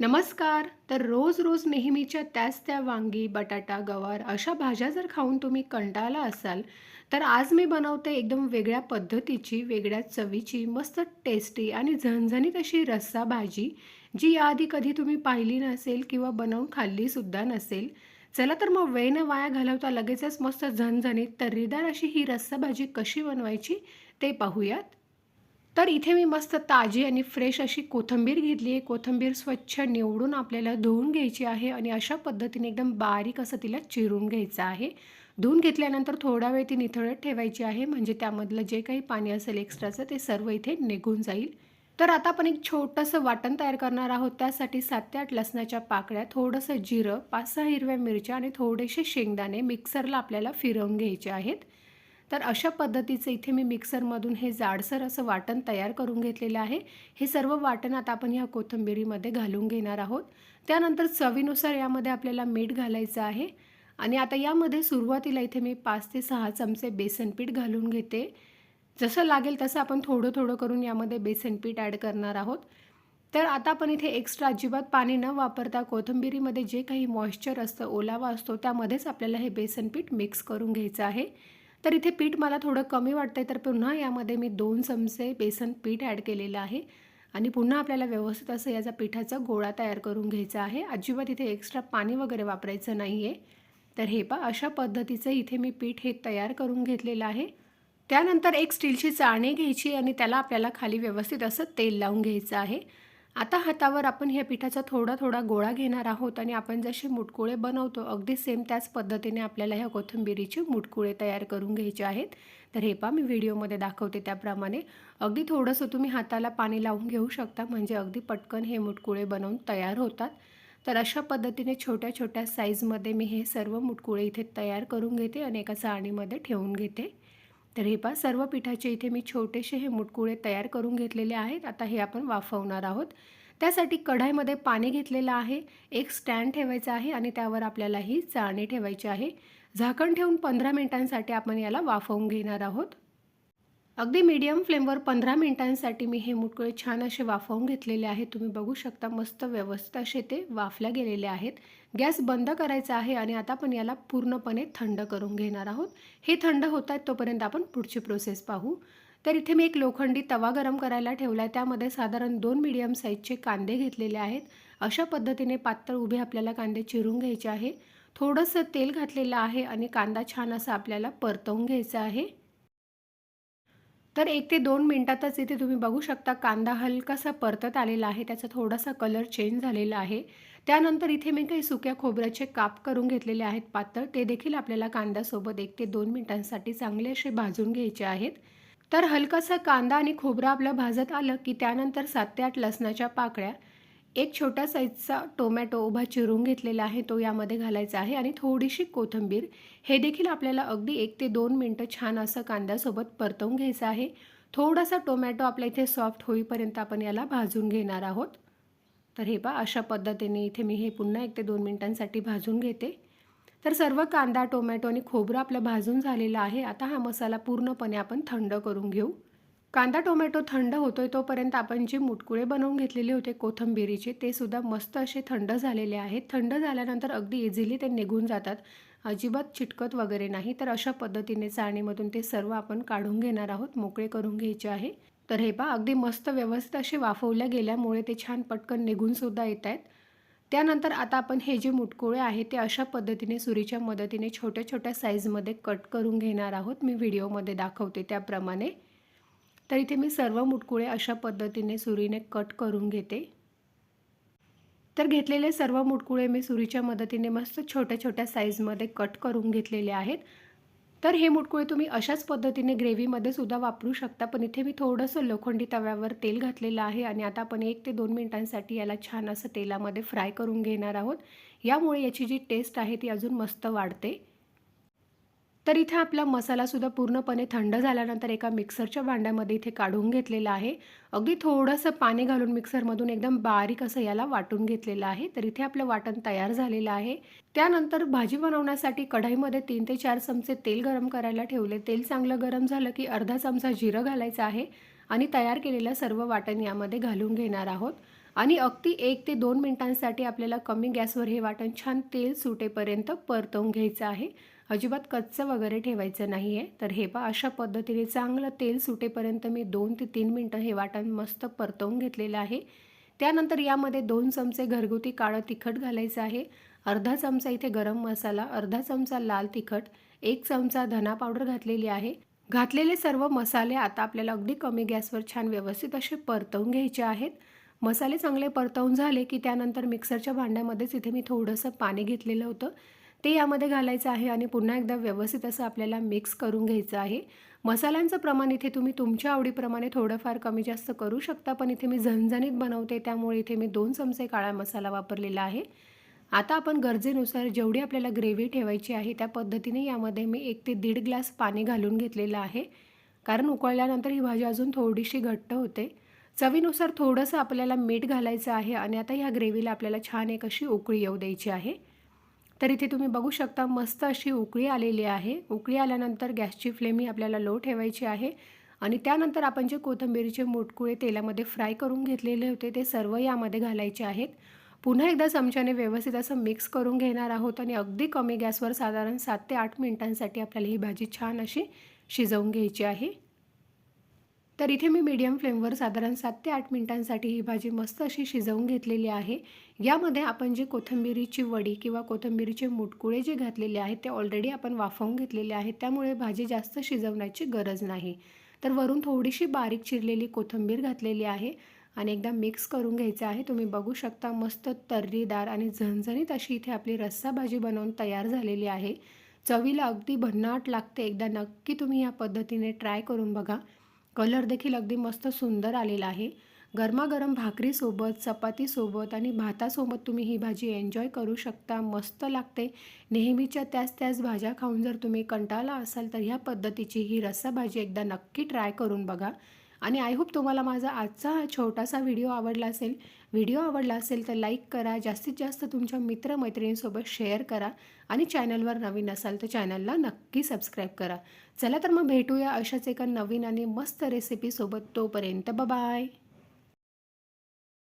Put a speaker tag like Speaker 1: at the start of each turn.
Speaker 1: नमस्कार. तर रोज रोज नेहमीच्या त्याच त्या वांगी बटाटा गवार अशा भाज्या जर खाऊन तुम्ही कंटाळला असाल तर आज मी बनवते एकदम वेगळ्या पद्धतीची वेगळ्या चवीची मस्त टेस्टी आणि झणझणीत अशी रस्सा भाजी जी याआधी कधी तुम्ही पाहिली नसेल किंवा बनवून खाल्लीसुद्धा नसेल. चला तर मग वेळ न वाया घालवता लगेचच मस्त झणझणीत तर्रीदार अशी ही रस्सा भाजी कशी बनवायची ते पाहूयात. तर इथे मी मस्त ताजी आणि फ्रेश अशी कोथिंबीर घेतली आहे. कोथिंबीर स्वच्छ निवडून आपल्याला धुवून घ्यायची आहे आणि अशा पद्धतीने एकदम बारीक असं तिला चिरून घ्यायचं आहे. धुवून घेतल्यानंतर थोडा वेळ ती निथळत ठेवायची आहे. म्हणजे त्यामधलं जे काही पाणी असेल एक्स्ट्राचं ते सर्व इथे निघून जाईल. तर आता आपण एक छोटंसं वाटण तयार करणार आहोत. त्यासाठी सात ते आठ लसणाच्या पाकळ्या थोडंसं जिरं पाच सहा हिरव्या मिरच्या आणि थोडेसे शेंगदाणे मिक्सरला आपल्याला फिरवून घ्यायचे आहेत. तर अशा पद्धतीचं इथे मी मिक्सरमधून हे जाडसर असं वाटण तयार करून घेतलेलं आहे. हे सर्व वाटण आता आपण ह्या कोथिंबिरीमध्ये घालून घेणार आहोत. त्यानंतर चवीनुसार यामध्ये आपल्याला मीठ घालायचं आहे. आणि आता यामध्ये सुरुवातीला इथे मी पाच ते सहा चमचे बेसनपीठ घालून घेते. जसं लागेल तसं आपण थोडं थोडं करून यामध्ये बेसनपीठ ॲड करणार आहोत. तर आता आपण इथे एक्स्ट्रा अजिबात पाणी न वापरता कोथिंबिरीमध्ये जे काही मॉइश्चर असतं ओलावा असतो त्यामध्येच आपल्याला हे बेसनपीठ मिक्स करून घ्यायचं आहे. तर इथे पीठ मला थोडं कमी वाटतं आहे तर पुन्हा यामध्ये मी दोन चमचे बेसन पीठ ॲड केलेलं आहे. आणि पुन्हा आपल्याला व्यवस्थित असं याचा पिठाचा गोळा तयार करून घ्यायचा आहे. अजिबात इथे एक्स्ट्रा पाणी वगैरे वापरायचं नाही आहे तर हे पा अशा पद्धतीचं इथे मी पीठ हे तयार करून घेतलेलं आहे. त्यानंतर एक स्टीलची चाळणी घ्यायची आणि त्याला आपल्याला खाली व्यवस्थित असं तेल लावून घ्यायचं आहे. आता हातावर आपण ह्या पिठाचा थोडा थोडा गोळा घेणार आहोत आणि आपण जसे मुटकुळे बनवतो अगदी सेम त्याच पद्धतीने आपल्याला ह्या कोथिंबिरीचे मुटकुळे तयार करून घ्यायचे आहेत. तर हे पा मी व्हिडिओमध्ये दाखवते त्याप्रमाणे. अगदी थोडंसं तुम्ही हाताला पाणी लावून घेऊ शकता म्हणजे अगदी पटकन हे मुटकुळे बनवून तयार होतात. तर अशा पद्धतीने छोट्या छोट्या साईजमध्ये मी हे सर्व मुटकुळे इथे तयार करून घेते आणि एका चाळणीमध्ये ठेवून घेते. तर हे पहा सर्व पिठाचे इथे मी छोटेसे हे मुटकुळे तयार करून घेतलेले आहेत. आता हे आपण वाफवणार आहोत. त्यासाठी कढाईमध्ये पाणी घेतलेलं आहे. एक स्टँड ठेवायचा आहे आणि त्यावर आपल्याला ही चाळणी ठेवायची आहे. झाकण ठेवून पंधरा मिनिटांसाठी आपण याला वाफवून घेणार आहोत. अगदी मीडियम फ्लेमवर पंधरा मिनिटांसाठी मी हे मुटकुळे छान असे वाफवून घेतलेले आहेत. तुम्ही बघू शकता मस्त व्यवस्थित असे ते वाफल्या गेलेले आहेत. गॅस बंद करायचा आहे आणि आता आपण याला पूर्णपणे थंड करून घेणार आहोत. हे थंड होत आहेत तोपर्यंत आपण पुढची प्रोसेस पाहू. तर इथे मी एक लोखंडी तवा गरम करायला ठेवला आहे त्यामध्ये साधारण दोन मीडियम साईजचे कांदे घेतलेले आहेत. अशा पद्धतीने पातळ उभे आपल्याला कांदे चिरून घ्यायचे आहे. थोडंसं तेल घातलेलं आहे आणि कांदा छान असा आपल्याला परतवून घ्यायचा आहे. तर एक ते दोन मिनटातच इथे तुम्ही बघू शकता कांदा हलकासा परतत आलेला आहे. त्याचा थोडासा कलर चेंज झालेला आहे. त्यानंतर इथे मी काही सुक्या खोबऱ्याचे काप करून घेतलेले आहेत पातळ. ते देखील आपल्याला कांद्यासोबत एक ते दोन मिनटांसाठी चांगले असे भाजून घ्यायचे आहेत. तर हलकासा कांदा आणि खोबरं आपलं भाजत आलं की त्यानंतर सात ते आठ लसणाच्या पाकळ्या एक छोट्या साईजचा टोमॅटो उभा चिरून घेतलेला आहे तो यामध्ये घालायचा आहे आणि थोडीशी कोथिंबीर. हे देखील आपल्याला अगदी एक ते दोन मिनटं छान असं कांद्यासोबत परतवून घ्यायचं आहे. थोडासा टोमॅटो आपल्या इथे सॉफ्ट होईपर्यंत आपण याला भाजून घेणार आहोत. तर हे पा अशा पद्धतीने इथे मी हे पुन्हा एक ते दोन मिनटांसाठी भाजून घेते. तर सर्व कांदा टोमॅटो आणि खोबरं आपलं भाजून झालेलं आहे. आता हा मसाला पूर्णपणे आपण थंड करून घेऊ. कांदा टोमॅटो थंड होतोय तोपर्यंत आपण जे मुटकुळे बनवून घेतलेले होते कोथंबिरीचे ते सुद्धा मस्त असे थंड झालेले आहेत. थंड झाल्यानंतर अगदी इझिली ते निघून जातात. अजिबात चिटकत वगैरे नाही. तर अशा पद्धतीने चाळणीमधून ते सर्व आपण काढून घेणार आहोत. मोकळे करून घ्यायचे आहे. तर हे पहा अगदी मस्त व्यवस्थित असे वाफवल्या गेल्यामुळे ते छान पटकन निघूनसुद्धा येत आहेत. त्यानंतर आता आपण हे जे मुटकुळे आहे ते अशा पद्धतीने सुरीच्या मदतीने छोट्या छोट्या साईजमध्ये कट करून घेणार आहोत. मी व्हिडिओमध्ये दाखवते त्याप्रमाणे. तर इथे मी सर्व मुटकुळे अशा पद्धतीने सुरीने कट करून घेते. तर घेतलेले सर्व मुटकुळे मी सुरीच्या मदतीने मस्त छोट्या छोट्या साईजमध्ये कट करून घेतलेले आहेत. तर हे मुटकुळे तुम्ही अशाच पद्धतीने ग्रेव्हीमध्ये सुद्धा वापरू शकता. पण इथे मी थोडंसं लोखंडी तव्यावर तेल घातलेलं आहे आणि आता आपण एक ते दोन मिनिटांसाठी याला छान असं तेलामध्ये फ्राय करून घेणार आहोत. यामुळे याची जी टेस्ट आहे ती अजून मस्त वाढते. तर इथे आपला मसालासुद्धा पूर्णपणे थंड झाल्यानंतर एका मिक्सरच्या भांड्यामध्ये इथे काढून घेतलेला आहे. अगदी थोडंसं पाणी घालून मिक्सरमधून एकदम बारीक असं याला वाटून घेतलेलं आहे. तर इथे आपलं वाटण तयार झालेलं आहे. त्यानंतर भाजी बनवण्यासाठी कढाईमध्ये तीन ते चार चमचे तेल गरम करायला ठेवले. तेल चांगलं गरम झालं की अर्धा चमचा जिरं घालायचं आहे आणि तयार केलेलं सर्व वाटण यामध्ये घालून घेणार आहोत. आणि अगदी एक ते दोन मिनिटांसाठी आपल्याला कमी गॅसवर हे वाटण छान तेल सुटेपर्यंत परतवून घ्यायचं आहे. अजिबात कच्चं वगैरे ठेवायचं नाही आहे तर हे पा अशा पद्धतीने चांगलं तेल सुटेपर्यंत मी दोन ते तीन मिनटं हे वाटण मस्त परतवून घेतलेलं आहे. त्यानंतर यामध्ये दोन चमचे घरगुती काळं तिखट घालायचं आहे. अर्धा चमचा इथे गरम मसाला अर्धा चमचा लाल तिखट एक चमचा धना पावडर घातलेली आहे. घातलेले सर्व मसाले आता आपल्याला अगदी कमी गॅसवर छान व्यवस्थित असे परतवून घ्यायचे आहेत. मसाले चांगले परतवून झाले की त्यानंतर मिक्सरच्या भांड्यामध्येच इथे मी थोडंसं पाणी घेतलेलं होतं. ते यामध्ये घालायचं आहे आणि पुन्हा एकदा व्यवस्थित असं आपल्याला मिक्स करून घ्यायचं आहे. मसाल्यांचं प्रमाण इथे तुम्ही तुमच्या आवडीप्रमाणे थोडंफार कमी जास्त करू शकता पण इथे मी झणझणीत बनवते त्यामुळे इथे मी दोन चमचे काळा मसाला वापरलेला आहे. आता आपण गरजेनुसार जेवढी आपल्याला ग्रेव्ही ठेवायची आहे त्या पद्धतीने यामध्ये मी एक ते दीड ग्लास पाणी घालून घेतलेलं आहे. कारण उकळल्यानंतर ही भाजी अजून थोडीशी घट्ट होते. चवीनुसार थोडंसं आपल्याला मीठ घालायचं आहे आणि आता ह्या ग्रेव्हीला आपल्याला छान एक अशी उकळी येऊ द्यायची आहे. तर इथे तुम्ही बघू शकता मस्त अशी उकळी आलेली आहे. उकळी आल्यानंतर गॅसची फ्लेम ही आपल्याला लो ठेवायची आहे. आणि त्यानंतर आपण जे कोथिंबीरीचे मोटकुळे तेलामध्ये फ्राय करून घेतलेले होते ते सर्व यामध्ये घालायचे आहेत. पुन्हा एकदा चमच्याने व्यवस्थित असं मिक्स करून घेणार आहोत आणि अगदी कमी गॅसवर साधारण सात ते आठ मिनिटांसाठी आपल्याला ही भाजी छान अशी शिजवून घ्यायची आहे. तर इथे मी मीडियम फ्लेमवर साधारण सात ते आठ मिनिटांसाठी ही भाजी मस्त अशी शिजवून घेतलेली आहे. यामध्ये आपण जे कोथिंबिरीची वडी किंवा कोथिंबिरीचे मुटकुळे जे घातलेले आहेत ते ऑलरेडी आपण वाफवून घेतलेले आहेत. त्यामुळे भाजी जास्त शिजवण्याची गरज नाही. तर वरून थोडीशी बारीक चिरलेली कोथिंबीर घातलेली आहे आणि एकदा मिक्स करून घ्यायचं आहे. तुम्ही बघू शकता मस्त तर्रीदार आणि झणझणीत अशी इथे आपली रस्सा भाजी बनवून तयार झालेली आहे. चवीला अगदी भन्नाट लागते. एकदा नक्की तुम्ही या पद्धतीने ट्राय करून बघा. कलर देखील अगदी मस्त सुंदर आलेला आहे. गरमागरम भाकरीसोबत चपातीसोबत आणि भातासोबत तुम्ही ही भाजी एन्जॉय करू शकता. मस्त लागते. नेहमीच्या त्याच त्याच भाज्या खाऊन जर तुम्ही कंटाळला असाल तर ह्या पद्धतीची ही रस्सा भाजी एकदा नक्की ट्राय करून बघा. आणि आय होप तुम्हाला माझा आजचा हा छोटासा व्हिडिओ आवडला असेल. व्हिडिओ आवडला असेल तर लाईक करा. जास्तीत जास्त तुमच्या मित्रमैत्रिणींसोबत शेअर करा. आणि चॅनलवर नवीन असाल तर चॅनलला नक्की सबस्क्राईब करा. चला तर मग भेटूया अशाच एका नवीन आणि मस्त रेसिपीसोबत तोपर्यंत बाय